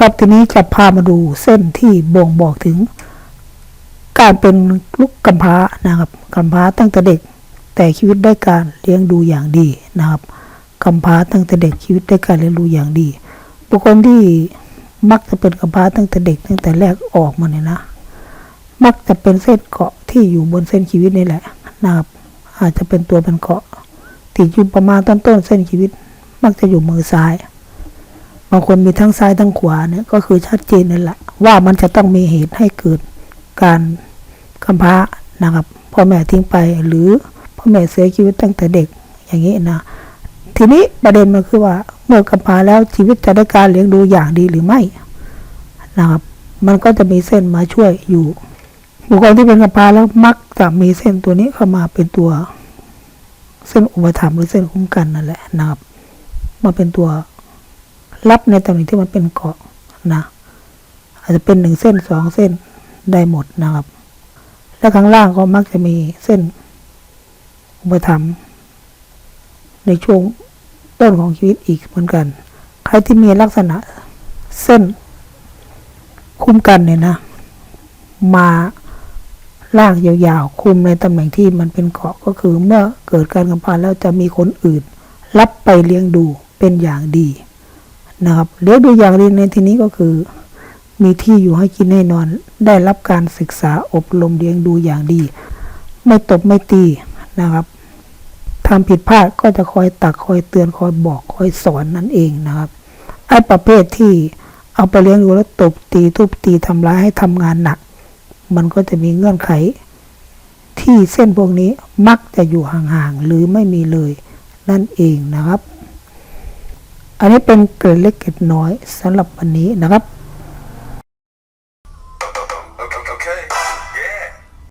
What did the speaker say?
ครับทีนี้จะพามาดูเส้นที่บ่งบอกถึง การเป็นลูกกำพร้านะครับกำพร้าตั้งแต่เด็ก แต่ชีวิตได้การเลี้ยงดูอย่างดีนะครับกำพร้าตั้งแต่เด็กชีวิตได้การเลี้ยงดูอย่างดี บุคคลที่มักจะเป็นกำพร้าตั้งแต่เด็กตั้งแต่แรกออกมาเนี่ยนะ มักจะเป็นเส้นเกาะที่อยู่บนเส้นชีวิตนี่แหละนะครับ อาจจะเป็นตัวเป็นเกาะติดอยู่ประมาณต้นต้นๆเส้นชีวิต มักจะอยู่มือซ้าย บางคนมีทั้งซ้ายทั้งขวาเนี่ยก็คือชัดเจนนั่นแหละว่ามันจะต้องมีเหตุให้เกิดการกำพร้านะครับพ่อแม่ทิ้งไปหรือพ่อแม่เสียชีวิตตั้งแต่เด็กอย่างนี้นะทีนี้ประเด็นมันคือว่า เมื่อกำพร้าแล้วชีวิตจะได้การเลี้ยงดูอย่างดีหรือไม่นะครับ มันก็จะมีเส้นมาช่วยอยู่ บุคคลที่เป็นกำพร้าแล้วมักจะมีเส้นตัวนี้เข้ามาเป็นตัว เส้นอุปถัมภ์หรือเส้นคุ้มกันนั่นแหละนะครับ มาเป็นตัว รับในตำแหน่งที่มันเป็นเกาะนะ อาจจะเป็นหนึ่งเส้นสองเส้นได้หมดนะครับ และข้างล่างก็มักจะมีเส้นอุปถัมในช่วงต้นของชีวิตอีกเหมือนกัน ใครที่มีลักษณะเส้นคุ้มกันเนี่ยนะ มาลากยาวๆ คุมในตำแหน่งที่มันเป็นเกาะก็คือเมื่อเกิดการกำพร้าแล้วจะมีคนอื่น รับไปเลี้ยงดูเป็นอย่างดี นะครับเลี้ยงดูอย่างดีในที่นี้ก็คือ มีที่อยู่ให้กินให้นอน ได้รับการศึกษาอบรมเลี้ยงดูอย่างดี ไม่ตบไม่ตีนะครับทำผิดพลาดก็จะคอยตักคอยเตือนคอยบอกคอยสอนนั่นเองนะครับไอ้ประเภทที่เอาไปเลี้ยงดูแล้วตบตีทุบตีทำร้ายให้ทำงานหนัก มันก็จะมีเงื่อนไข ที่เส้นพวกนี้มักจะอยู่ห่างๆหรือไม่มีเลยนั่นเองนะครับ อันนี้เป็นเกร็ดเล็กเกร็ดน้อยสำหรับวันนี้นะครับ